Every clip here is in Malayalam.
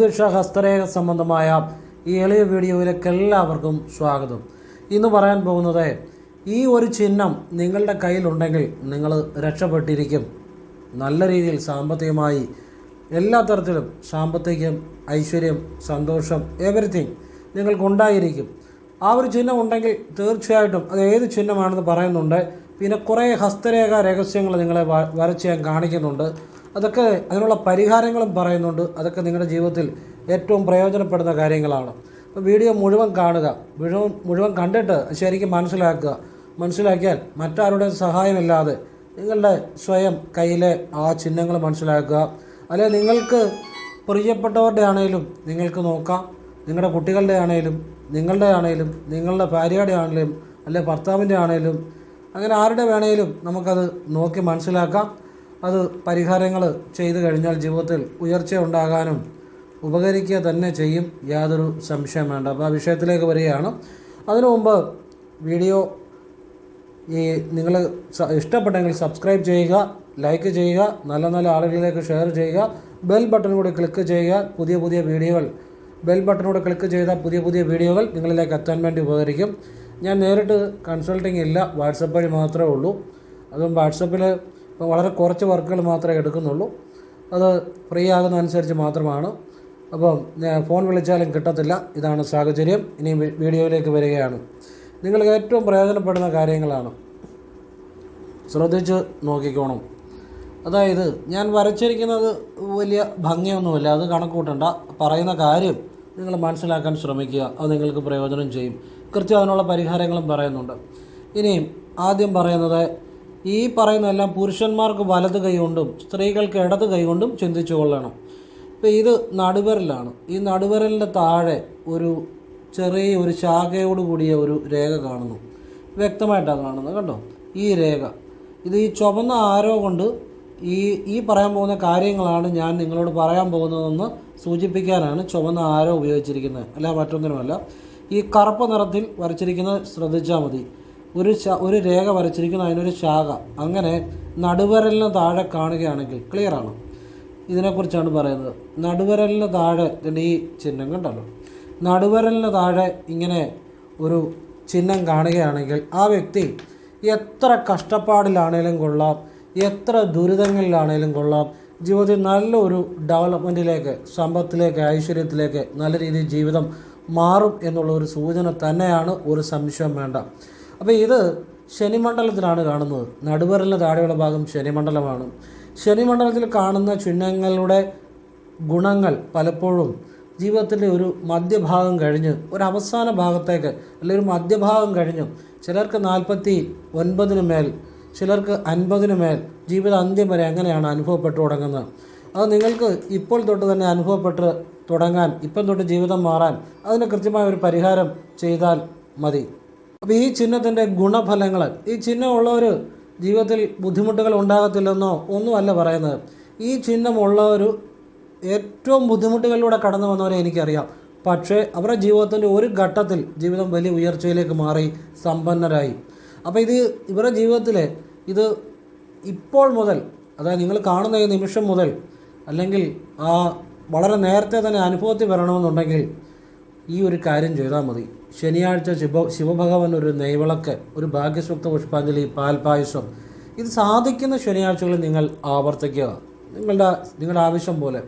ജ്യോതിഷ ഹസ്തരേഖ സംബന്ധമായ ഈ എളിയ വീഡിയോയിലേക്ക് എല്ലാവർക്കും സ്വാഗതം. ഇന്ന് പറയാൻ പോകുന്നത് ഈ ഒരു ചിഹ്നം നിങ്ങളുടെ കയ്യിലുണ്ടെങ്കിൽ നിങ്ങൾ രക്ഷപ്പെട്ടിരിക്കും. നല്ല രീതിയിൽ സാമ്പത്തികമായി എല്ലാ തരത്തിലും സാമ്പത്തികം ഐശ്വര്യം സന്തോഷം എവറിത്തിങ് നിങ്ങൾക്കുണ്ടായിരിക്കും. ആ ഒരു ചിഹ്നം ഉണ്ടെങ്കിൽ തീർച്ചയായിട്ടും അത് ഏത് ചിഹ്നമാണെന്ന് പറയുന്നുണ്ട്. പിന്നെ കുറേ ഹസ്തരേഖ രഹസ്യങ്ങൾ നിങ്ങളെ വരച്ച് ഞാൻ കാണിക്കുന്നുണ്ട്. അതൊക്കെ അതിനുള്ള പരിഹാരങ്ങളും പറയുന്നുണ്ട്. അതൊക്കെ നിങ്ങളുടെ ജീവിതത്തിൽ ഏറ്റവും പ്രയോജനപ്പെടുന്ന കാര്യങ്ങളാണ്. അപ്പോൾ വീഡിയോ മുഴുവൻ കാണുക. മുഴുവൻ മുഴുവൻ കണ്ടിട്ട് ശരിക്കും മനസ്സിലാക്കുക. മനസ്സിലാക്കിയാൽ മറ്റാരുടെ സഹായമില്ലാതെ നിങ്ങളുടെ സ്വയം കയ്യിലെ ആ ചിഹ്നങ്ങൾ മനസ്സിലാക്കുക. അല്ലെ നിങ്ങൾക്ക് പ്രിയപ്പെട്ടവരുടെ ആണെങ്കിലും നിങ്ങൾക്ക് നോക്കാം. നിങ്ങളുടെ കുട്ടികളുടെ ആണെങ്കിലും നിങ്ങളുടെ ആണെങ്കിലും നിങ്ങളുടെ ഭാര്യയുടെ ആണെങ്കിലും അല്ലെ ഭർത്താവിന്റെ ആണെങ്കിലും അങ്ങനെ ആരുടെ വേണേലും നമുക്കത് നോക്കി മനസ്സിലാക്കാം. അത് പരിഹാരങ്ങൾ ചെയ്തു കഴിഞ്ഞാൽ ജീവിതത്തിൽ ഉയർച്ച ഉണ്ടാകാനും ഉപകരിക്കുക തന്നെ ചെയ്യും യാതൊരു സംശയം വേണ്ട. അപ്പോൾ ആ വിഷയത്തിലേക്ക് വരികയാണ്. അതിനു മുമ്പ് വീഡിയോ ഈ നിങ്ങൾ ഇഷ്ടപ്പെട്ടെങ്കിൽ സബ്സ്ക്രൈബ് ചെയ്യുക ലൈക്ക് ചെയ്യുക നല്ല നല്ല ആളുകളിലേക്ക് ഷെയർ ചെയ്യുക ബെൽ ബട്ടൺ കൂടി ക്ലിക്ക് ചെയ്യുക. പുതിയ പുതിയ വീഡിയോകൾ ബെൽ ബട്ടണോട് ക്ലിക്ക് ചെയ്താൽ പുതിയ പുതിയ വീഡിയോകൾ നിങ്ങളിലേക്ക് എത്താൻ വേണ്ടി ഉപകരിക്കും. ഞാൻ നേരിട്ട് കൺസൾട്ടിംഗ് ഇല്ല വാട്സപ്പ് വഴി മാത്രമേ ഉള്ളൂ. അതും വാട്സപ്പിൽ വളരെ കുറച്ച് വർക്കുകൾ മാത്രമേ എടുക്കുന്നുള്ളൂ. അത് ഫ്രീ ആകുന്ന അനുസരിച്ച് മാത്രമാണ്. അപ്പം ഫോൺ വിളിച്ചാലും കിട്ടത്തില്ല. ഇതാണ് സാഹചര്യം. ഇനി വീഡിയോയിലേക്ക് വരികയാണ്. നിങ്ങൾക്ക് ഏറ്റവും പ്രയോജനപ്പെടുന്ന കാര്യങ്ങളാണ്. ശ്രദ്ധിച്ച് നോക്കിക്കോണം. അതായത് ഞാൻ വരച്ചിരിക്കുന്നത് വലിയ ഭംഗിയൊന്നുമില്ല. അത് കണക്കൂട്ടണ്ട. പറയുന്ന കാര്യം നിങ്ങൾ മനസ്സിലാക്കാൻ ശ്രമിക്കുക. അത് നിങ്ങൾക്ക് പ്രയോജനം ചെയ്യും. കൃത്യം അതിനുള്ള പരിഹാരങ്ങളും പറയുന്നുണ്ട്. ഇനിയും ആദ്യം പറയുന്നത് ഈ പറയുന്നതെല്ലാം പുരുഷന്മാർക്ക് വലത് കൈകൊണ്ടും സ്ത്രീകൾക്ക് ഇടത് കൈകൊണ്ടും ചിന്തിച്ചു കൊള്ളണം. ഇപ്പം ഇത് നടുവരലാണ്. ഈ നടുവരലിന്റെ താഴെ ഒരു ചെറിയ ഒരു ശാഖയോട് കൂടിയ ഒരു രേഖ കാണുന്നു. വ്യക്തമായിട്ടാണ് കാണുന്നത് കണ്ടോ? ഈ രേഖ. ഇത് ഈ ചുവന്ന ആരോ കൊണ്ട് ഈ ഈ പറയാൻ പോകുന്ന കാര്യങ്ങളാണ് ഞാൻ നിങ്ങളോട് പറയാൻ പോകുന്നതെന്ന് സൂചിപ്പിക്കാനാണ് ചുവന്ന ആരോ ഉപയോഗിച്ചിരിക്കുന്നത്. അല്ല മറ്റൊന്നിനുമല്ല. ഈ കറുപ്പ് നിറത്തിൽ വരച്ചിരിക്കുന്നത് ശ്രദ്ധിച്ചാൽ മതി. ഒരു ഒരു രേഖ വരച്ചിരിക്കുന്നു അതിനൊരു ശാഖ. അങ്ങനെ നടുവരലിന് താഴെ കാണുകയാണെങ്കിൽ ക്ലിയർ ആണ്. ഇതിനെക്കുറിച്ചാണ് പറയുന്നത്. നടുവരലിന് താഴെ ഈ ചിഹ്നം കണ്ടല്ലോ. നടുവരലിന് താഴെ ഇങ്ങനെ ഒരു ചിഹ്നം കാണുകയാണെങ്കിൽ ആ വ്യക്തി എത്ര കഷ്ടപ്പാടിലാണേലും കൊള്ളാം എത്ര ദുരിതങ്ങളിലാണേലും കൊള്ളാം ജീവിതത്തിൽ നല്ലൊരു ഡെവലപ്മെന്റിലേക്ക് സമ്പത്തിലേക്ക് ഐശ്വര്യത്തിലേക്ക് നല്ല രീതിയിൽ ജീവിതം മാറും എന്നുള്ള ഒരു സൂചന തന്നെയാണ് ഒരു സംശയം വേണ്ട. അപ്പോൾ ഇത് ശനിമണ്ഡലത്തിലാണ് കാണുന്നത്. നടുവരലിന് താഴെയുള്ള ഭാഗം ശനിമണ്ഡലമാണ്. ശനിമണ്ഡലത്തിൽ കാണുന്ന ചിഹ്നങ്ങളുടെ ഗുണങ്ങൾ പലപ്പോഴും ജീവിതത്തിന്റെ ഒരു മധ്യഭാഗം കഴിഞ്ഞ് ഒരു അവസാന ഭാഗത്തേക്ക് അല്ലെങ്കിൽ ഒരു മധ്യഭാഗം കഴിഞ്ഞു ചിലർക്ക് നാൽപ്പത്തി ഒൻപതിന് മേൽ ചിലർക്ക് അൻപതിന് മേൽ ജീവിത അന്ത്യം വരെ അങ്ങനെയാണ് അനുഭവപ്പെട്ടു തുടങ്ങുന്നത്? അത് നിങ്ങൾക്ക് ഇപ്പോൾ തൊട്ട് തന്നെ അനുഭവപ്പെട്ട് തുടങ്ങാൻ ഇപ്പം തൊട്ട് ജീവിതം മാറാൻ അതിന് കൃത്യമായ ഒരു പരിഹാരം ചെയ്താൽ മതി. അപ്പോൾ ഈ ചിഹ്നത്തിന്റെ ഗുണഫലങ്ങൾ ഈ ചിഹ്നം ഉള്ളവർ ജീവിതത്തിൽ ബുദ്ധിമുട്ടുകൾ ഉണ്ടാകത്തില്ലെന്നോ ഒന്നുമല്ല പറയുന്നത്. ഈ ചിഹ്നമുള്ളവർ ഏറ്റവും ബുദ്ധിമുട്ടുകളിലൂടെ കടന്നു വന്നവരെ എനിക്കറിയാം. പക്ഷേ അവരുടെ ജീവിതത്തിന്റെ ഒരു ഘട്ടത്തിൽ ജീവിതം വലിയ ഉയർച്ചയിലേക്ക് മാറി സമ്പന്നരായി. അപ്പോൾ ഇത് ഇവരുടെ ജീവിതത്തിൽ ഇത് ഇപ്പോൾ മുതൽ അതായത് നിങ്ങൾ കാണുന്ന ഈ നിമിഷം മുതൽ അല്ലെങ്കിൽ ആ വളരെ നേരത്തെ തന്നെ അനുഭവത്തിൽ വരണമെന്നുണ്ടെങ്കിൽ ഈ ഒരു കാര്യം ചെയ്താൽ മതി. ശനിയാഴ്ച ശിവ ശിവഭഗവാൻ ഒരു നെയ്വിളക്ക് ഒരു ഭാഗ്യസുക്ത പുഷ്പാഞ്ജലി പാൽപായസം ഇത് സാധിക്കുന്ന ശനിയാഴ്ചകളിൽ നിങ്ങൾ ആവർത്തിക്കുക. നിങ്ങളുടെ നിങ്ങളുടെ ആവശ്യം പോലെ.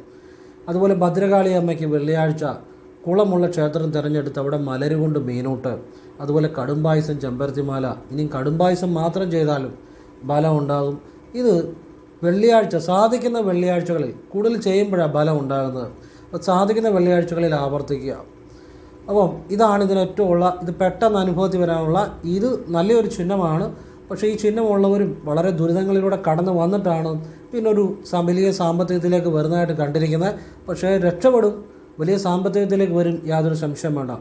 അതുപോലെ ഭദ്രകാളി അമ്മയ്ക്ക് വെള്ളിയാഴ്ച കുളമുള്ള ക്ഷേത്രം തിരഞ്ഞെടുത്ത് അവിടെ മലരുകൊണ്ട് മീനൂട്ട്. അതുപോലെ കടുംപായസം ചെമ്പരത്തിമാല. ഇനിയും കടുംപായസം മാത്രം ചെയ്താലും ബലം ഉണ്ടാകും. ഇത് വെള്ളിയാഴ്ച സാധിക്കുന്ന വെള്ളിയാഴ്ചകളിൽ കൂടുതൽ ചെയ്യുമ്പോഴാണ് ബലം ഉണ്ടാകുന്നത്. സാധിക്കുന്ന വെള്ളിയാഴ്ചകളിൽ ആവർത്തിക്കുക. അപ്പം ഇതാണ് ഇതിന് ഏറ്റവും ഉള്ള ഇത് പെട്ടെന്ന് അനുഭവത്തിൽ വരാനുള്ള ഇത് നല്ലൊരു ചിഹ്നമാണ്. പക്ഷേ ഈ ചിഹ്നമുള്ളവരും വളരെ ദുരിതങ്ങളിലൂടെ കടന്നു വന്നിട്ടാണ് പിന്നെ ഒരു വലിയ സാമ്പത്തികത്തിലേക്ക് വരുന്നതായിട്ട് കണ്ടിരിക്കുന്നത്. പക്ഷേ രക്ഷപ്പെടും വലിയ സാമ്പത്തികത്തിലേക്ക് വരും യാതൊരു സംശയം വേണ്ട.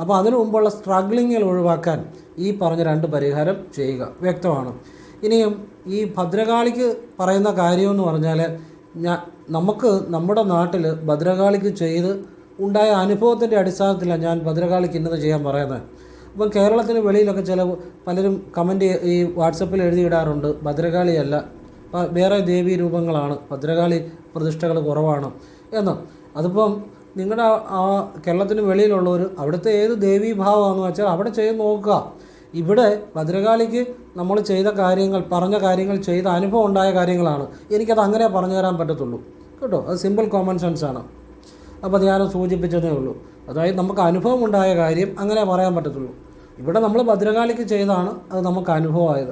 അപ്പോൾ അതിനു മുമ്പുള്ള സ്ട്രഗ്ലിങ്ങുകൾ ഒഴിവാക്കാൻ ഈ പറഞ്ഞ രണ്ട് പരിഹാരം ചെയ്യുക. വ്യക്തമാണ്. ഇനിയും ഈ ഭദ്രകാളിക്ക് പറയുന്ന കാര്യമെന്ന് പറഞ്ഞാൽ ഞാൻ നമുക്ക് നമ്മുടെ നാട്ടിൽ ഭദ്രകാളിക്ക് ചെയ്ത് ഉണ്ടായ അനുഭവത്തിന്റെ അടിസ്ഥാനത്തിലാണ് ഞാൻ ഭദ്രകാളിക്ക് ഇന്നത് ചെയ്യാൻ പറയുന്നത്. അപ്പം കേരളത്തിന് വെളിയിലൊക്കെ ചില പലരും കമന്റ് ഈ വാട്സപ്പിൽ എഴുതിയിടാറുണ്ട് ഭദ്രകാളിയല്ല. വേറെ ദേവീ രൂപങ്ങളാണ് ഭദ്രകാളി പ്രതിഷ്ഠകൾ കുറവാണ് എന്ന്. അതിപ്പം നിങ്ങളുടെ ആ കേരളത്തിന് വെളിയിലുള്ളവർ അവിടുത്തെ ഏത് ദേവീഭാവമാണെന്ന് വെച്ചാൽ അവിടെ ചെയ്ത് നോക്കുക. ഇവിടെ ഭദ്രകാളിക്ക് നമ്മൾ ചെയ്ത കാര്യങ്ങൾ പറഞ്ഞ കാര്യങ്ങൾ ചെയ്ത അനുഭവം ഉണ്ടായ കാര്യങ്ങളാണ്. എനിക്കത് അങ്ങനെ പറഞ്ഞു തരാൻ പറ്റത്തുള്ളൂ. കേട്ടോ? അത് സിമ്പിൾ കോമൺ സെൻസ് ആണ്. അപ്പോൾ ഞാൻ സൂചിപ്പിച്ചതേ ഉള്ളൂ. അതായത് നമുക്ക് അനുഭവം ഉണ്ടായ കാര്യം അങ്ങനെ പറയാൻ പറ്റത്തുള്ളൂ. ഇവിടെ നമ്മൾ ഭദ്രകാളിക്ക് ചെയ്താണ് അത് നമുക്ക് അനുഭവമായത്.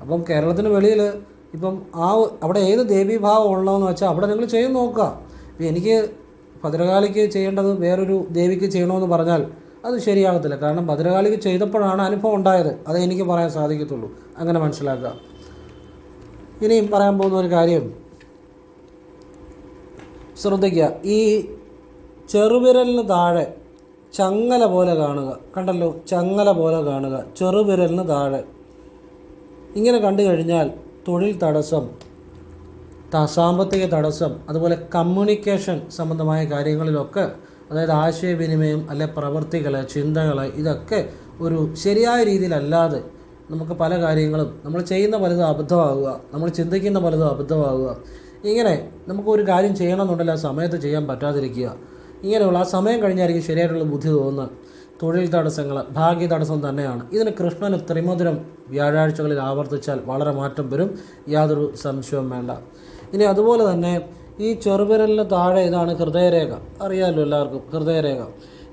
അപ്പം കേരളത്തിന് വെളിയിൽ ഇപ്പം ആ അവിടെ ഏത് ദേവീഭാവം ഉള്ളതെന്ന് വെച്ചാൽ അവിടെ നിങ്ങൾ ചെയ്ത് നോക്കുക. ഇപ്പം എനിക്ക് ഭദ്രകാളിക്ക് ചെയ്യേണ്ടത് വേറൊരു ദേവിക്ക് ചെയ്യണമെന്ന് പറഞ്ഞാൽ അത് ശരിയാകത്തില്ല. കാരണം ഭദ്രകാളിക്ക് ചെയ്തപ്പോഴാണ് അനുഭവം ഉണ്ടായത്. അതേ എനിക്ക് പറയാൻ സാധിക്കത്തുള്ളൂ. അങ്ങനെ മനസ്സിലാക്കുക. ഇനിയും പറയാൻ പോകുന്ന ഒരു കാര്യം. ശ്രദ്ധിക്കുക. ഈ ചെറുവിരലിന് താഴെ ചങ്ങല പോലെ കാണുക. കണ്ടല്ലോ? ചങ്ങല പോലെ കാണുക. ചെറുവിരലിന് താഴെ. ഇങ്ങനെ കണ്ടു കഴിഞ്ഞാൽ തൊഴിൽ തടസ്സം സാമ്പത്തിക തടസ്സം അതുപോലെ കമ്മ്യൂണിക്കേഷൻ സംബന്ധമായ കാര്യങ്ങളിലൊക്കെ അതായത് ആശയവിനിമയം അല്ലെ പ്രവൃത്തികൾ ചിന്തകൾ ഇതൊക്കെ ഒരു ശരിയായ രീതിയിലല്ലാതെ നമുക്ക് പല കാര്യങ്ങളും നമ്മൾ ചെയ്യുന്ന പലതും അബദ്ധമാകുക നമ്മൾ ചിന്തിക്കുന്ന പലതും അബദ്ധമാകുക. ഇങ്ങനെ നമുക്ക് ഒരു കാര്യം ചെയ്യണമെന്നുണ്ടെങ്കിൽ ആ സമയത്ത് ചെയ്യാൻ പറ്റാതിരിക്കുക. ഇങ്ങനെയുള്ള ആ സമയം കഴിഞ്ഞായിരിക്കും ശരിയായിട്ടുള്ള ബുദ്ധി തോന്നുന്നത്. തൊഴിൽ തടസ്സങ്ങൾ ഭാഗ്യ തടസ്സം തന്നെയാണ്. ഇതിന് കൃഷ്ണന് ത്രിമധുരം വ്യാഴാഴ്ചകളിൽ ആവർത്തിച്ചാൽ വളരെ മാറ്റം വരും. യാതൊരു സംശയവും വേണ്ട. ഇനി അതുപോലെ തന്നെ ഈ ചെറുവിരലിന് താഴെ ഇതാണ് ഹൃദയരേഖ. അറിയാമല്ലോ എല്ലാവർക്കും ഹൃദയരേഖ.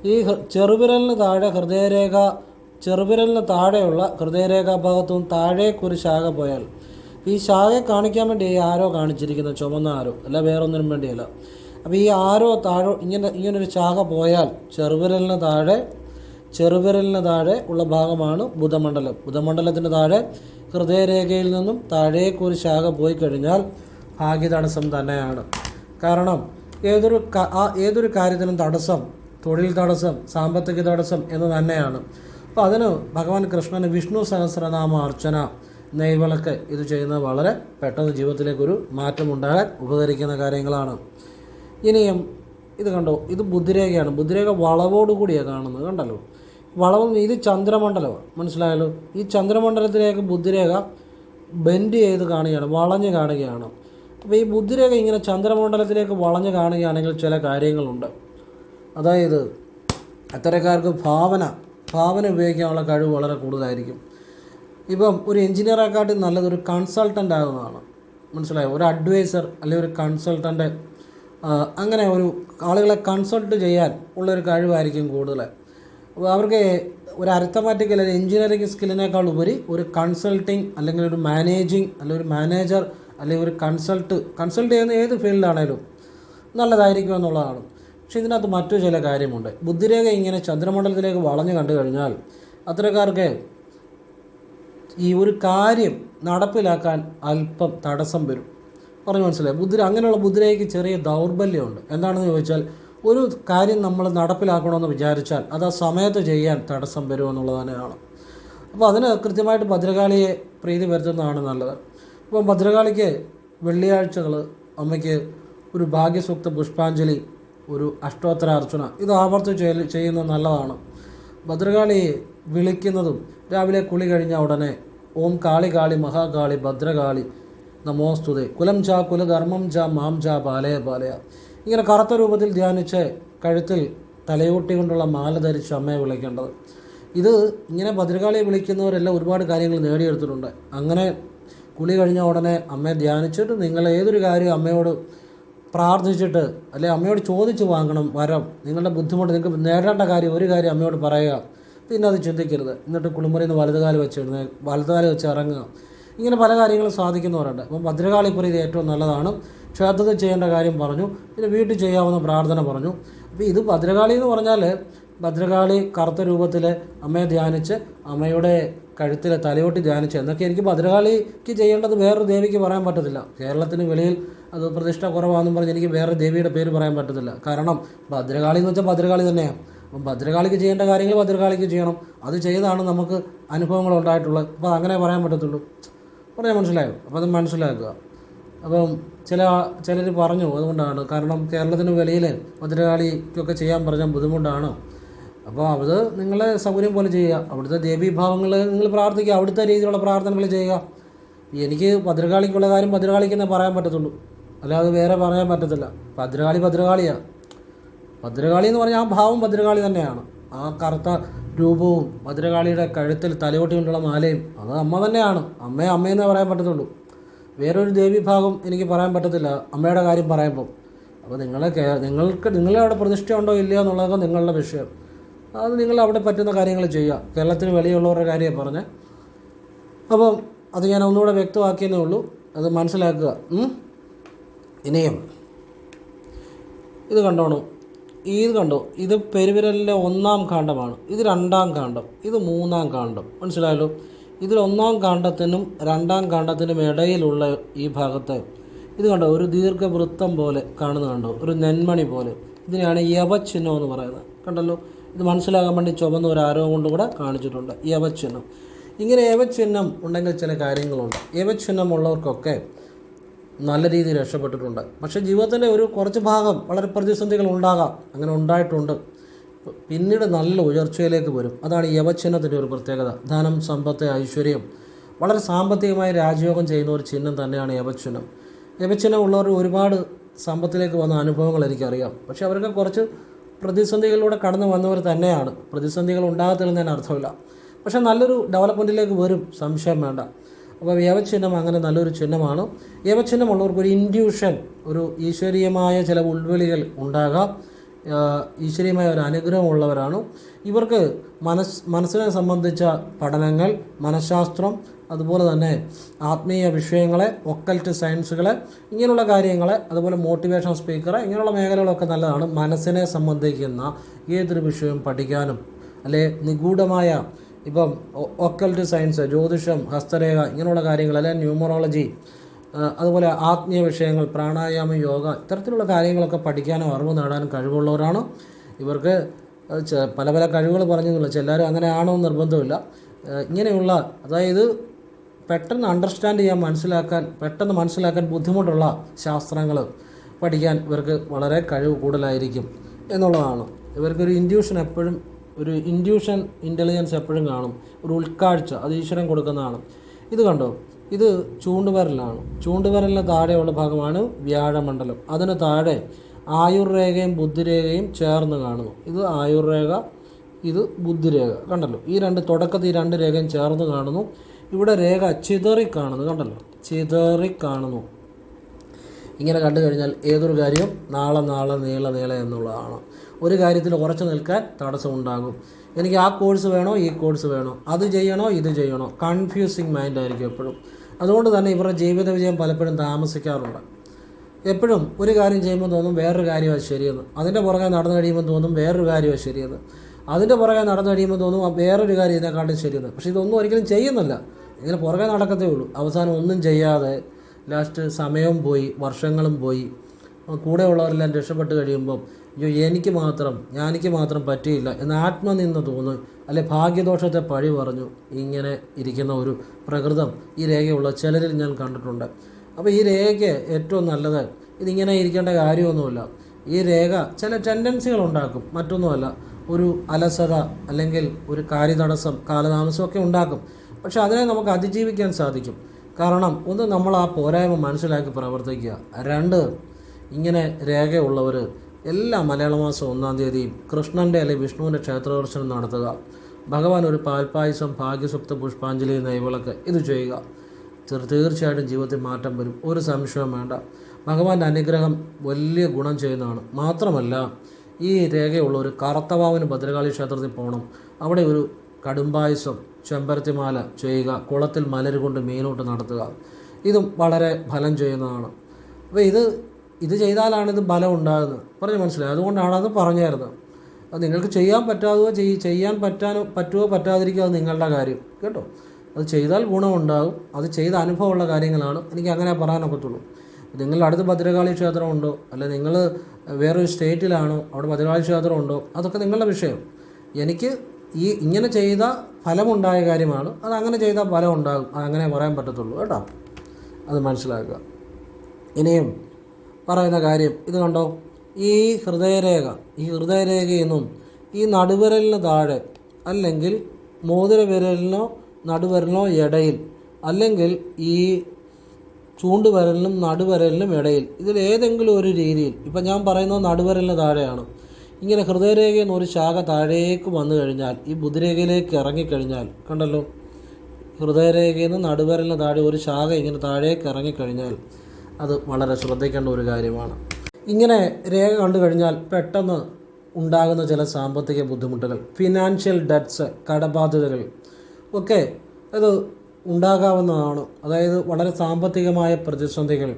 ഈ ചെറുവിരലിന് താഴെ ഹൃദയരേഖ ചെറുവിരലിന് താഴെയുള്ള ഹൃദയരേഖ ഭാഗത്തും താഴേക്കൊരു ശാഖ പോയാൽ ഈ ശാഖയെ കാണിക്കാൻ വേണ്ടി ആരോ കാണിച്ചിരിക്കുന്ന ചുമന്ന ആരോ അല്ല വേറൊന്നിനും വേണ്ടിയല്ല. അപ്പോൾ ഈ ആരോ താഴോ ഇങ്ങനെ ഇങ്ങനൊരു ശാഖ പോയാൽ ചെറുവിരലിന് താഴെ ചെറുവിരലിന് താഴെ ഉള്ള ഭാഗമാണ് ബുധമണ്ഡലം. ബുധമണ്ഡലത്തിന് താഴെ ഹൃദയരേഖയിൽ നിന്നും താഴേക്കൊരു ശാഖ പോയി കഴിഞ്ഞാൽ ഭാഗ്യതടസ്സം തന്നെയാണ്. കാരണം ഏതൊരു ഏതൊരു കാര്യത്തിനും തടസ്സം തൊഴിൽ തടസ്സം സാമ്പത്തിക തടസ്സം എന്ന് തന്നെയാണ്. അപ്പോൾ അതിന് ഭഗവാൻ കൃഷ്ണന് വിഷ്ണു സഹസ്രനാമ അർച്ചന നെയ്വിളക്ക് ഇത് ചെയ്യുന്നത് വളരെ പെട്ടെന്ന് ജീവിതത്തിലേക്കൊരു മാറ്റമുണ്ടാകാൻ ഉപകരിക്കുന്ന കാര്യങ്ങളാണ്. ഇനിയും ഇത് കണ്ടോ ഇത് ബുദ്ധിരേഖയാണ്. ബുദ്ധിരേഖ വളവോടുകൂടിയാണ് കാണുന്നത് കണ്ടല്ലോ? വളവ് ഇത് ചന്ദ്രമണ്ഡലമാണ് മനസ്സിലായല്ലോ? ഈ ചന്ദ്രമണ്ഡലത്തിലേക്ക് ബുദ്ധിരേഖ ബെൻഡ് ചെയ്ത് കാണുകയാണ് വളഞ്ഞ് കാണുകയാണ്. അപ്പോൾ ഈ ബുദ്ധിരേഖ ഇങ്ങനെ ചന്ദ്രമണ്ഡലത്തിലേക്ക് വളഞ്ഞ് കാണുകയാണെങ്കിൽ ചില കാര്യങ്ങളുണ്ട്. അതായത് അത്തരക്കാർക്ക് ഭാവന ഭാവന ഉപയോഗിക്കാനുള്ള കഴിവ് വളരെ കൂടുതലായിരിക്കും. ഇപ്പം ഒരു എഞ്ചിനീയറെക്കാട്ടി നല്ലത് ഒരു കൺസൾട്ടന്റ് ആകുന്നതാണ്. മനസ്സിലായോ? ഒരു അഡ്വൈസർ അല്ലെങ്കിൽ ഒരു കൺസൾട്ടന്റ് അങ്ങനെ ഒരു ആളുകളെ കൺസൾട്ട് ചെയ്യാൻ ഉള്ളൊരു കഴിവായിരിക്കും കൂടുതൽ അവർക്ക് ഒരു അരിത്തമാറ്റിക് അല്ലെങ്കിൽ എഞ്ചിനീയറിംഗ് സ്കില്ലിനേക്കാൾ ഉപരി ഒരു കൺസൾട്ടിങ് അല്ലെങ്കിൽ ഒരു മാനേജിങ് അല്ലെങ്കിൽ ഒരു മാനേജർ അല്ലെങ്കിൽ ഒരു കൺസൾട്ട് കൺസൾട്ട് ചെയ്യുന്ന ഏത് ഫീൽഡാണേലും നല്ലതായിരിക്കും എന്നുള്ളതാണ്. പക്ഷേ ഇതിനകത്ത് മറ്റു ചില കാര്യമുണ്ട്. ബുദ്ധിരേഖ ഇങ്ങനെ ചന്ദ്രമണ്ഡലത്തിലേക്ക് വളഞ്ഞു കണ്ടു കഴിഞ്ഞാൽ അത്തരക്കാർക്ക് ഈ ഒരു കാര്യം നടപ്പിലാക്കാൻ അല്പം തടസ്സം വരും. പറഞ്ഞു മനസ്സിലായി? മുദ്ര അങ്ങനെയുള്ള മുദ്രയ്ക്ക് ചെറിയ ദൗർബല്യമുണ്ട്. എന്താണെന്ന് ചോദിച്ചാൽ ഒരു കാര്യം നമ്മൾ നടപ്പിലാക്കണമെന്ന് വിചാരിച്ചാൽ അത് ആ സമയത്ത് ചെയ്യാൻ തടസ്സം വരുമെന്നുള്ളത് തന്നെയാണ് അപ്പോൾ അതിന് കൃത്യമായിട്ട് ഭദ്രകാളിയെ പ്രീതി വരുത്തുന്നതാണ് നല്ലത്. അപ്പോൾ ഭദ്രകാളിക്ക് വെള്ളിയാഴ്ചകൾ അമ്മയ്ക്ക് ഒരു ഭാഗ്യസൂക്ത പുഷ്പാഞ്ജലി ഒരു അഷ്ടോത്തര അർച്ചന ഇത് ആവർത്തി ചെയ്യുന്നത് നല്ലതാണ്. ഭദ്രകാളിയെ വിളിക്കുന്നതും രാവിലെ കുളി കഴിഞ്ഞ ഉടനെ ഓം കാളി കാളി മഹാകാളി ഭദ്രകാളി നമോസ്തുതേ. കുലം ചാ കുലധർമ്മം ചാ മാം ചാ ബാലയ ബാലയ. ഇങ്ങനെ കറുത്ത രൂപത്തിൽ ധ്യാനിച്ച് കഴുത്തിൽ തലയൂട്ടി കൊണ്ടുള്ള മാല ധരിച്ച് അമ്മയെ വിളിക്കേണ്ടത്. ഇത് ഇങ്ങനെ ഭദ്രകാളിയെ വിളിക്കുന്നവരെല്ലാം ഒരുപാട് കാര്യങ്ങൾ നേടിയെടുത്തിട്ടുണ്ട്. അങ്ങനെ കുളി കഴിഞ്ഞ ഉടനെ അമ്മയെ ധ്യാനിച്ചിട്ട് നിങ്ങൾ ഏതൊരു കാര്യം അമ്മയോട് പ്രാർത്ഥിച്ചിട്ട് അല്ലെ അമ്മയോട് ചോദിച്ച് വാങ്ങണം വരം. നിങ്ങളുടെ ബുദ്ധിമുട്ട് നിങ്ങൾക്ക് നേടേണ്ട കാര്യം ഒരു കാര്യം അമ്മയോട് പറയുക. പിന്നെ അത് ചിന്തിക്കരുത്. എന്നിട്ട് കുളിമുറിയിൽ നിന്ന് വലതുകാലം വെച്ച് എഴുന്നേ വലതുകാലം വെച്ച് ഇറങ്ങുക. ഇങ്ങനെ പല കാര്യങ്ങളും സാധിക്കുന്നവരുണ്ട്. അപ്പം ഭദ്രകാളി പ്രീതി ഏറ്റവും നല്ലതാണ്. ക്ഷേത്രത്തിൽ ചെയ്യേണ്ട കാര്യം പറഞ്ഞു. പിന്നെ വീട്ടിൽ ചെയ്യാവുന്ന പ്രാർത്ഥന പറഞ്ഞു. അപ്പോൾ ഇത് ഭദ്രകാളി എന്ന് പറഞ്ഞാൽ ഭദ്രകാളി കറുത്ത രൂപത്തിൽ അമ്മയെ ധ്യാനിച്ച് അമ്മയുടെ കഴുത്തിൽ തലയോട്ടി ധ്യാനിച്ച് എന്നൊക്കെ എനിക്ക് ഭദ്രകാളിക്ക് ചെയ്യേണ്ടത് വേറൊരു ദേവിക്ക് പറയാൻ പറ്റത്തില്ല. കേരളത്തിന് വെളിയിൽ അത് പ്രതിഷ്ഠ കുറവാണെന്നും പറഞ്ഞ് എനിക്ക് വേറെ ദേവിയുടെ പേര് പറയാൻ പറ്റത്തില്ല. കാരണം ഭദ്രകാളി എന്ന് വെച്ചാൽ ഭദ്രകാളി തന്നെയാണ് അപ്പം ഭദ്രകാളിക്ക് ചെയ്യേണ്ട കാര്യങ്ങൾ ഭദ്രകാളിക്ക് ചെയ്യണം. അത് ചെയ്താണ് നമുക്ക് അനുഭവങ്ങൾ ഉണ്ടായിട്ടുള്ളത്. അപ്പോൾ അങ്ങനെ പറയാൻ പറ്റത്തുള്ളൂ. പറഞ്ഞാൽ മനസ്സിലായോ? അപ്പോൾ അത് മനസ്സിലാക്കുക. അപ്പം ചില ചിലർ പറഞ്ഞു അതുകൊണ്ടാണ്. കാരണം കേരളത്തിന് വെളിയിൽ ഭദ്രകാളിക്കൊക്കെ ചെയ്യാൻ പറഞ്ഞാൽ ബുദ്ധിമുട്ടാണ്. അപ്പോൾ അത് നിങ്ങളെ സൗകര്യം പോലെ ചെയ്യുക. അവിടുത്തെ ദേവീഭാവങ്ങൾ നിങ്ങൾ പ്രാർത്ഥിക്കുക. അവിടുത്തെ രീതിയിലുള്ള പ്രാർത്ഥനകൾ ചെയ്യുക. എനിക്ക് ഭദ്രകാളിക്കുള്ള കാര്യം ഭദ്രകാളിക്ക് തന്നെ പറയാൻ പറ്റത്തുള്ളൂ. അല്ലാതെ വേറെ പറയാൻ പറ്റത്തില്ല. ഭദ്രകാളി ഭദ്രകാളിയാണ് ഭദ്രകാളി എന്ന് പറഞ്ഞാൽ ആ ഭാവം ഭദ്രകാളി തന്നെയാണ്. ആ കറുത്ത രൂപവും ഭദ്രകാളിയുടെ കഴുത്തിൽ തലയോട്ടി കൊണ്ടുള്ള മാലയും അത് അമ്മ തന്നെയാണ്. അമ്മയെ അമ്മയെന്നേ പറയാൻ പറ്റത്തുള്ളൂ. വേറൊരു ദേവി ഭാഗം എനിക്ക് പറയാൻ പറ്റത്തില്ല. അമ്മയുടെ കാര്യം പറയുമ്പോൾ അപ്പോൾ നിങ്ങളെ നിങ്ങൾക്ക് നിങ്ങളെ അവിടെ പ്രതിഷ്ഠ ഉണ്ടോ ഇല്ലയോ എന്നുള്ളതൊക്കെ നിങ്ങളുടെ വിഷയം. അത് നിങ്ങൾ അവിടെ പറ്റുന്ന കാര്യങ്ങൾ ചെയ്യുക. കേരളത്തിന് വെളിയുള്ളവരുടെ കാര്യം പറഞ്ഞ് അപ്പം അത് ഞാൻ ഒന്നുകൂടെ വ്യക്തമാക്കിയെന്നേ ഉള്ളൂ. അത് മനസ്സിലാക്കുക? ഇനിയും. ഇത് കണ്ടോണു. ഇത് കണ്ടോ? ഇത് പെരുവിരലിലെ ഒന്നാം കാണ്ഡമാണ്. ഇത് രണ്ടാം കാണ്ഡം. ഇത് മൂന്നാം കാണ്ഡം. മനസ്സിലായല്ലോ? ഇതിൽ ഒന്നാം കാണ്ഡത്തിനും രണ്ടാം കാണ്ഡത്തിനും ഇടയിലുള്ള ഈ ഭാഗത്തെ ഇത് കണ്ടോ? ഒരു ദീർഘവൃത്തം പോലെ കാണുന്ന കണ്ടോ? ഒരു നെന്മണി പോലെ. ഇതിനെയാണ് യവചിഹ്നം എന്ന് പറയുന്നത്. കണ്ടല്ലോ? ഇത് മനസ്സിലാകാൻ വേണ്ടി ചുവന്ന ഒരു ആരോ കൊണ്ട് കൂടെ കാണിച്ചിട്ടുണ്ട്. യവചിഹ്നം. ഇങ്ങനെ യവചിഹ്നം ഉണ്ടെങ്കിൽ ചില കാര്യങ്ങളുണ്ട്. യവചിഹ്നം ഉള്ളവർക്കൊക്കെ നല്ല രീതിയിൽ രക്ഷപ്പെട്ടിട്ടുണ്ട്. പക്ഷേ ജീവിതത്തിന്റെ ഒരു കുറച്ച് ഭാഗം വളരെ പ്രതിസന്ധികൾ ഉണ്ടാകാം. അങ്ങനെ ഉണ്ടായിട്ടുണ്ട്. പിന്നീട് നല്ല ഉയർച്ചയിലേക്ക് വരും. അതാണ് യവചിഹ്നത്തിന്റെ ഒരു പ്രത്യേകത. ധനം സമ്പത്ത് ഐശ്വര്യം. വളരെ സാമ്പത്തികമായി രാജയോഗം ചെയ്യുന്ന ഒരു ചിഹ്നം തന്നെയാണ് യവചിഹ്നം. യവചിഹ്നം ഉള്ളവർ ഒരുപാട് സമ്പത്തിലേക്ക് വന്ന അനുഭവങ്ങൾ എനിക്കറിയാം. പക്ഷേ അവർക്ക് കുറച്ച് പ്രതിസന്ധികളിലൂടെ കടന്നു വന്നവർ തന്നെയാണ്. പ്രതിസന്ധികൾ ഉണ്ടാകത്തില്ലെന്ന് തന്നെ അർത്ഥമില്ല. പക്ഷേ നല്ലൊരു ഡെവലപ്മെന്റിലേക്ക് വരും. സംശയം വേണ്ട. അപ്പോൾ യവചിഹ്നം അങ്ങനെ നല്ലൊരു ചിഹ്നമാണ്. യവചിഹ്നമുള്ളവർക്ക് ഒരു ഇൻഡ്യൂഷൻ ഒരു ഈശ്വരീയമായ ചില ഉൾവിളികൾ ഉണ്ടാകാം. ഈശ്വരീയമായ ഒരു അനുഗ്രഹമുള്ളവരാണ്. ഇവർക്ക് മനസ് മനസ്സിനെ സംബന്ധിച്ച പഠനങ്ങൾ മനഃശാസ്ത്രം അതുപോലെ തന്നെ ആത്മീയ വിഷയങ്ങളെ ഒക്കൽറ്റ് സയൻസുകളെ ഇങ്ങനെയുള്ള കാര്യങ്ങളെ അതുപോലെ മോട്ടിവേഷൻ സ്പീക്കർ ഇങ്ങനെയുള്ള മേഖലകളൊക്കെ നല്ലതാണ് മനസ്സിനെ സംബന്ധിക്കുന്ന ഏതൊരു വിഷയവും പഠിക്കാനും അല്ലെ നിഗൂഢമായ ഇപ്പം ഒക്കൽറ്റ് സയൻസ് ജ്യോതിഷം ഹസ്തരേഖ ഇങ്ങനെയുള്ള കാര്യങ്ങൾ അല്ലെ ന്യൂമറോളജി അതുപോലെ ആത്മീയ വിഷയങ്ങൾ പ്രാണായാമ യോഗ ഇത്തരത്തിലുള്ള കാര്യങ്ങളൊക്കെ പഠിക്കാനും അറിവ് നേടാനും കഴിവുള്ളവരാണ്. ഇവർക്ക് പല പല കഴിവുകൾ പറഞ്ഞെന്നില്ല എല്ലാവരും അങ്ങനെ ആണോ എന്ന് നിർബന്ധമില്ല. ഇങ്ങനെയുള്ള അതായത് പെട്ടെന്ന് അണ്ടർസ്റ്റാൻഡ് ചെയ്യാൻ മനസ്സിലാക്കാൻ പെട്ടെന്ന് മനസ്സിലാക്കാൻ ബുദ്ധിമുട്ടുള്ള ശാസ്ത്രങ്ങൾ പഠിക്കാൻ ഇവർക്ക് വളരെ കഴിവ് കൂടുതലായിരിക്കും എന്നുള്ളതാണ്. ഇവർക്കൊരു ഇൻഡ്യൂഷൻ എപ്പോഴും ഒരു ഇൻഡ്യൂഷൻ ഇന്റലിജൻസ് എപ്പോഴും കാണും. ഒരു ഉൾക്കാഴ്ച അത് ഈശ്വരൻ കൊടുക്കുന്നതാണ്. ഇത് കണ്ടോ? ഇത് ചൂണ്ടുവിരലാണ് ചൂണ്ടുവിരലിന് താഴെയുള്ള ഭാഗമാണ് വ്യാഴമണ്ഡലം. അതിന് താഴെ ആയുർരേഖയും ബുദ്ധിരേഖയും ചേർന്ന് കാണുന്നു. ഇത് ആയുർരേഖ ഇത് ബുദ്ധിരേഖ. കണ്ടല്ലോ? ഈ രണ്ട് തുടക്കത്തിൽ ഈ രണ്ട് രേഖയും ചേർന്ന് കാണുന്നു. ഇവിടെ രേഖ ചിതറി കാണുന്നു. കണ്ടല്ലോ? ചിതറി കാണുന്നു. ഇങ്ങനെ കണ്ടു കഴിഞ്ഞാൽ ഏതൊരു കാര്യവും നാളെ നാളെ നീള നീള എന്നുള്ളതാണ്. ഒരു കാര്യത്തിൽ ഉറച്ചു നിൽക്കാൻ തടസ്സമുണ്ടാകും. എനിക്ക് ആ കോഴ്സ് വേണോ? ഈ കോഴ്സ് വേണോ? അത് ചെയ്യണോ? ഇത് ചെയ്യണോ? കൺഫ്യൂസിങ് മൈൻഡ് ആയിരിക്കും എപ്പോഴും. അതുകൊണ്ട് തന്നെ ഇവരുടെ ജീവിത വിജയം പലപ്പോഴും താമസിക്കാറുണ്ട്. എപ്പോഴും ഒരു കാര്യം ചെയ്യുമ്പോൾ തോന്നും വേറൊരു കാര്യമാണ് ശരിയെന്ന്. അതിന്റെ പുറകെ നടന്നു കഴിയുമ്പോൾ തോന്നും വേറൊരു കാര്യമാണ് ശരിയെന്ന്. അതിന്റെ പുറകെ നടന്നു കഴിയുമ്പോൾ തോന്നും വേറൊരു കാര്യം ഇതിനെക്കാട്ടും ശരിയെന്ന്. പക്ഷേ ഇതൊന്നും ഒരിക്കലും ചെയ്യുന്നില്ല. ഇങ്ങനെ പുറകെ നടക്കത്തേ ഉള്ളൂ. അവസാനം ഒന്നും ചെയ്യാതെ ലാസ്റ്റ് സമയവും പോയി വർഷങ്ങളും പോയി. കൂടെ ഉള്ളവരെല്ലാം രക്ഷപ്പെട്ട് കഴിയുമ്പം അയ്യോ എനിക്ക് മാത്രം ഞാനിക്ക് മാത്രം പറ്റിയില്ല എന്ന് ആത്മനിന്ദ തോന്നുന്നു. അല്ലെ ഭാഗ്യദോഷത്തെ പഴി പറഞ്ഞു ഇങ്ങനെ ഇരിക്കുന്ന ഒരു പ്രകൃതം ഈ രേഖയുള്ള ചിലരിൽ ഞാൻ കണ്ടിട്ടുണ്ട്. അപ്പോൾ ഈ രേഖയ്ക്ക് ഏറ്റവും നല്ലത് ഇതിങ്ങനെ ഇരിക്കേണ്ട കാര്യമൊന്നുമില്ല. ഈ രേഖ ചില ടെൻഡൻസികൾ ഉണ്ടാക്കും മറ്റൊന്നുമല്ല. ഒരു അലസത അല്ലെങ്കിൽ ഒരു കാര്യതടസ്സം കാലതാമസമൊക്കെ ഉണ്ടാക്കും. പക്ഷെ അതിനെ നമുക്ക് അതിജീവിക്കാൻ സാധിക്കും. കാരണം ഒന്ന് നമ്മൾ ആ പോരായ്മ മനസ്സിലാക്കി പ്രവർത്തിക്കുക. രണ്ട് ഇങ്ങനെ രേഖയുള്ളവർ എല്ലാ മലയാള മാസം ഒന്നാം തീയതി കൃഷ്ണന്റെ അല്ലെങ്കിൽ വിഷ്ണുവിന്റെ ക്ഷേത്ര ദർശനം നടത്തുക. ഭഗവാൻ ഒരു പാൽപ്പായസം ഭാഗ്യസ്വപ്ത പുഷ്പാഞ്ജലി നൈവിളക്ക് ഇത് ചെയ്യുക. തീർ- തീർച്ചയായിട്ടും ജീവിതത്തിൽ മാറ്റം വരും. ഒരു സംശയവും വേണ്ട. ഭഗവാന്റെ അനുഗ്രഹം വലിയ ഗുണം ചെയ്യുന്നതാണ്. മാത്രമല്ല ഈ രേഖയുള്ള ഒരു കറുത്തവാവിന് ഭദ്രകാളി ക്ഷേത്രത്തിൽ പോകണം. അവിടെ ഒരു കടുംപായസം ചെമ്പരത്തിമാല ചെയ്യുക. കുളത്തിൽ മലരുകൊണ്ട് മീനോട്ട് നടത്തുക. ഇതും വളരെ ഫലം ചെയ്യുന്നതാണ്. അപ്പോൾ ഇത് ഇത് ചെയ്താലാണ് ഇത് ബലം ഉണ്ടാകുന്നത്. പറഞ്ഞു മനസ്സിലായി? അതുകൊണ്ടാണ് അത് പറഞ്ഞായിരുന്നത് അത് നിങ്ങൾക്ക് ചെയ്യാൻ പറ്റാതോ ചെയ് ചെയ്യാൻ പറ്റാനോ പറ്റുമോ പറ്റാതിരിക്കുക അത് നിങ്ങളുടെ കാര്യം. കേട്ടോ? അത് ചെയ്താൽ ഗുണമുണ്ടാകും. അത് ചെയ്ത അനുഭവമുള്ള കാര്യങ്ങളാണ്. എനിക്ക് അങ്ങനെ പറയാനൊക്കത്തുള്ളൂ. നിങ്ങളുടെ അടുത്ത് ഭദ്രകാളി ക്ഷേത്രമുണ്ടോ അല്ലെ നിങ്ങൾ വേറൊരു സ്റ്റേറ്റിലാണോ? അവിടെ ഭദ്രകാളി ക്ഷേത്രം ഉണ്ടോ? അതൊക്കെ നിങ്ങളുടെ വിഷയം. എനിക്ക് ഈ ഇങ്ങനെ ചെയ്ത ഫലമുണ്ടായ കാര്യമാണ്. അത് അങ്ങനെ ചെയ്താൽ ഫലം ഉണ്ടാകും. അങ്ങനെ പറയാൻ പറ്റത്തുള്ളൂ. കേട്ടോ? അത് മനസ്സിലാക്കുക. ഇനിയും പറയുന്ന കാര്യം ഇത് കണ്ടോ? ഈ ഹൃദയരേഖ ഈ ഹൃദയരേഖയെന്നും ഈ നടുവിരലിന് താഴെ അല്ലെങ്കിൽ മോതിര വിരലിനോ നടുവിരലിനോ ഇടയിൽ അല്ലെങ്കിൽ ഈ ചൂണ്ടുവിരലിനും നടുവിരലിനും ഇടയിൽ ഇതിൽ ഏതെങ്കിലും ഒരു രീതിയിൽ ഇപ്പം ഞാൻ പറയുന്നത് നടുവിരലിന് താഴെയാണ്. ഇങ്ങനെ ഹൃദയരേഖയിൽ നിന്ന് ഒരു ശാഖ താഴേക്ക് വന്നു കഴിഞ്ഞാൽ ഈ ബുദ്ധിരേഖയിലേക്ക് ഇറങ്ങിക്കഴിഞ്ഞാൽ കണ്ടല്ലോ? ഹൃദയരേഖയിൽ നിന്ന് നടുവരലിന് താഴെ ഒരു ശാഖ ഇങ്ങനെ താഴേക്ക് ഇറങ്ങിക്കഴിഞ്ഞാൽ അത് വളരെ ശ്രദ്ധിക്കേണ്ട ഒരു കാര്യമാണ്. ഇങ്ങനെ രേഖ കണ്ടു കഴിഞ്ഞാൽ പെട്ടെന്ന് ഉണ്ടാകുന്ന ചില സാമ്പത്തിക ബുദ്ധിമുട്ടുകൾ ഫിനാൻഷ്യൽ ഡെറ്റ്സ് കടബാധ്യതകൾ ഒക്കെ അത് ഉണ്ടാകാവുന്നതാണ്. അതായത് വളരെ സാമ്പത്തികമായ പ്രതിസന്ധികൾ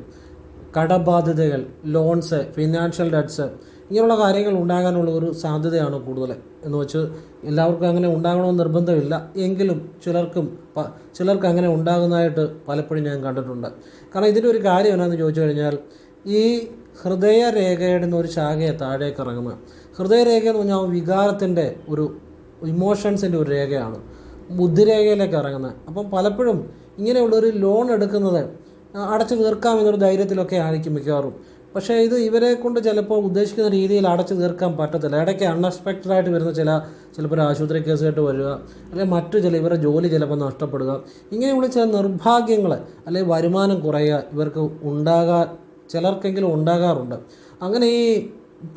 കടബാധ്യതകൾ ലോൺസ് ഫിനാൻഷ്യൽ ഡെറ്റ്സ് ഇങ്ങനെയുള്ള കാര്യങ്ങൾ ഉണ്ടാകാനുള്ള ഒരു സാധ്യതയാണ് കൂടുതൽ. എന്ന് വെച്ച് എല്ലാവർക്കും അങ്ങനെ ഉണ്ടാകണമെന്ന് നിർബന്ധമില്ല. എങ്കിലും ചിലർക്കും ചിലർക്ക് അങ്ങനെ ഉണ്ടാകുന്നതായിട്ട് പലപ്പോഴും ഞാൻ കണ്ടിട്ടുണ്ട്. കാരണം ഇതിന്റെ ഒരു കാര്യം എന്നാന്ന് ചോദിച്ചു കഴിഞ്ഞാൽ ഈ ഹൃദയരേഖയുടെ ഒരു ശാഖയെ താഴേക്ക് ഇറങ്ങുന്നത്. ഹൃദയരേഖ എന്ന് പറഞ്ഞാൽ വികാരത്തിന്റെ ഒരു ഇമോഷൻസിന്റെ ഒരു രേഖയാണ്. ബുദ്ധിരേഖയിലേക്ക് ഇറങ്ങുന്നത്. അപ്പം പലപ്പോഴും ഇങ്ങനെയുള്ളൊരു ലോൺ എടുക്കുന്നത് അടച്ചു തീർക്കാം എന്നൊരു ധൈര്യത്തിലൊക്കെ ആയിരിക്കും മിക്കവാറും. പക്ഷേ ഇത് ഇവരെ കൊണ്ട് ചിലപ്പോൾ ഉദ്ദേശിക്കുന്ന രീതിയിൽ അടച്ചു തീർക്കാൻ പറ്റത്തില്ല. ഇടയ്ക്ക് അൺഎക്സ്പെക്റ്റഡ് ആയിട്ട് വരുന്ന ചില ചിലപ്പോൾ ഒരു ആശുപത്രി കേസായിട്ട് വരിക അല്ലെങ്കിൽ മറ്റു ചില ഇവരുടെ ജോലി ചിലപ്പോൾ നഷ്ടപ്പെടുക. ഇങ്ങനെയുള്ള ചില നിർഭാഗ്യങ്ങൾ അല്ലെങ്കിൽ വരുമാനം കുറയുക ഇവർക്ക് ഉണ്ടാകാൻ ചിലർക്കെങ്കിലും ഉണ്ടാകാറുണ്ട്. അങ്ങനെ ഈ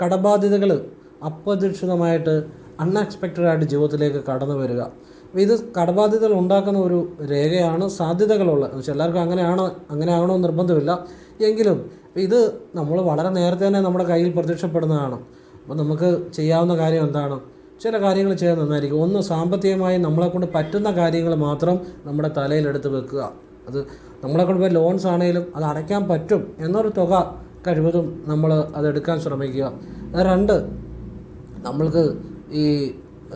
കടബാധ്യതകൾ അപ്രതീക്ഷിതമായിട്ട് അൺഎക്സ്പെക്റ്റഡ് ആയിട്ട് ജീവിതത്തിലേക്ക് കടന്നു വരിക. ഇത് കടബാധ്യതകൾ ഉണ്ടാക്കുന്ന ഒരു രേഖയാണ് സാധ്യതകളുള്ളത്. എന്ന് എല്ലാവർക്കും അങ്ങനെയാണോ അങ്ങനെ ആകണമെന്ന് നിർബന്ധമില്ല. എങ്കിലും ഇത് നമ്മൾ വളരെ നേരത്തെ തന്നെ നമ്മുടെ കയ്യിൽ പ്രത്യക്ഷപ്പെടുന്നതാണ്. അപ്പോൾ നമുക്ക് ചെയ്യാവുന്ന കാര്യം എന്താണ്? ചില കാര്യങ്ങൾ ചെയ്യാൻ നന്നായിരിക്കും. ഒന്ന് സാമ്പത്തികമായി നമ്മളെക്കൊണ്ട് പറ്റുന്ന കാര്യങ്ങൾ മാത്രം നമ്മുടെ തലയിലെടുത്ത് വെക്കുക. അത് നമ്മളെക്കൊണ്ട് കൊണ്ട് ഇപ്പോൾ ലോൺസ് ആണെങ്കിലും അത് അടയ്ക്കാൻ പറ്റും എന്നൊരു തുക കഴിവതും നമ്മൾ അതെടുക്കാൻ ശ്രമിക്കുക. രണ്ട് നമ്മൾക്ക് ഈ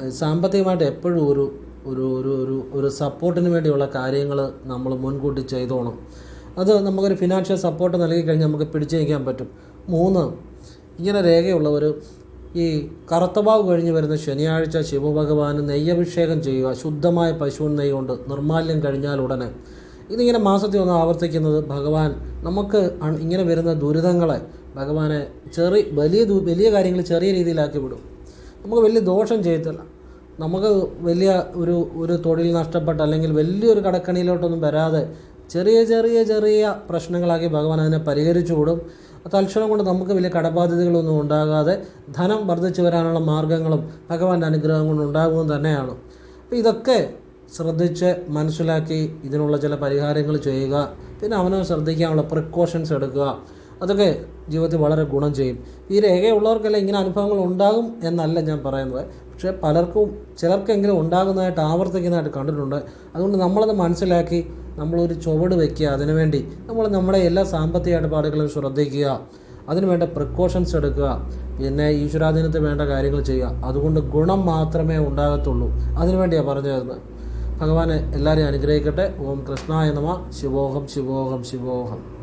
സാമ്പത്തികമായിട്ട് എപ്പോഴും ഒരു ഒരു ഒരു ഒരു സപ്പോർട്ടിന് വേണ്ടിയുള്ള കാര്യങ്ങൾ നമ്മൾ മുൻകൂട്ടി ചെയ്തോണം. അത് നമുക്കൊരു ഫിനാൻഷ്യൽ സപ്പോർട്ട് നൽകി കഴിഞ്ഞാൽ നമുക്ക് പിടിച്ചു നിൽക്കാൻ പറ്റും. മൂന്ന് ഇങ്ങനെ രേഖയുള്ളവർ ഈ കറുത്തബാവ് കഴിഞ്ഞ് വരുന്ന ശനിയാഴ്ച ശിവഭഗവാന് നെയ്യഭിഷേകം ചെയ്യുക. ശുദ്ധമായ പശുവിൻ നെയ്യ് കൊണ്ട് നിർമാല്യം കഴിഞ്ഞാൽ ഉടനെ. ഇതിങ്ങനെ മാസത്തിൽ ഒന്ന് ആവർത്തിക്കുന്നത് ഭഗവാൻ നമുക്ക് ഇങ്ങനെ വരുന്ന ദുരിതങ്ങളെ ഭഗവാനെ ചെറിയ വലിയ വലിയ കാര്യങ്ങൾ ചെറിയ രീതിയിലാക്കി വിടും. നമുക്ക് വലിയ ദോഷം ചെയ്യത്തില്ല. നമുക്ക് വലിയ ഒരു ഒരു തൊഴിൽ നഷ്ടപ്പെട്ട അല്ലെങ്കിൽ വലിയൊരു കടക്കണിയിലോട്ടൊന്നും വരാതെ ചെറിയ ചെറിയ ചെറിയ പ്രശ്നങ്ങളാക്കി ഭഗവാൻ അതിനെ പരിഹരിച്ചു വിടും തൽക്ഷണം കൊണ്ട് നമുക്ക് വലിയ കടബാധ്യതകളൊന്നും ഉണ്ടാകാതെ ധനം വർദ്ധിച്ചു വരാനുള്ള മാർഗങ്ങളും ഭഗവാന്റെ അനുഗ്രഹം കൊണ്ട് ഉണ്ടാകുമെന്ന് തന്നെയാണ്. അപ്പോൾ ഇതൊക്കെ ശ്രദ്ധിച്ച് മനസ്സിലാക്കി ഇതിനുള്ള ചില പരിഹാരങ്ങൾ ചെയ്യുക. പിന്നെ അവനവൻ ശ്രദ്ധിക്കാനുള്ള പ്രിക്കോഷൻസ് എടുക്കുക. അതൊക്കെ ജീവിതത്തിൽ വളരെ ഗുണം ചെയ്യും. ഈ രേഖയുള്ളവർക്കെല്ലാം ഇങ്ങനെ അനുഭവങ്ങൾ ഉണ്ടാകും എന്നല്ല ഞാൻ പറയുന്നത്. പക്ഷേ പലർക്കും ചിലർക്കെങ്കിലും ഉണ്ടാകുന്നതായിട്ട് ആവർത്തിക്കുന്നതായിട്ട് കണ്ടിട്ടുണ്ട്. അതുകൊണ്ട് നമ്മളത് മനസ്സിലാക്കി നമ്മളൊരു ചുവട് വയ്ക്കുക അതിനുവേണ്ടി നമ്മൾ നമ്മുടെ എല്ലാ സാമ്പത്തിക ഇടപാടുകളും ശ്രദ്ധിക്കുക. അതിനുവേണ്ട പ്രിക്കോഷൻസ് എടുക്കുക. പിന്നെ ഈശ്വരാധീനത്തിന് വേണ്ട കാര്യങ്ങൾ ചെയ്യുക. അതുകൊണ്ട് ഗുണം മാത്രമേ ഉണ്ടാകത്തുള്ളൂ. അതിനുവേണ്ടിയാണ് പറഞ്ഞു തരുന്നത്. ഭഗവാനെ എല്ലാവരെയും അനുഗ്രഹിക്കട്ടെ. ഓം കൃഷ്ണായ നമ. ശിവോഹം ശിവോഹം ശിവോഹം.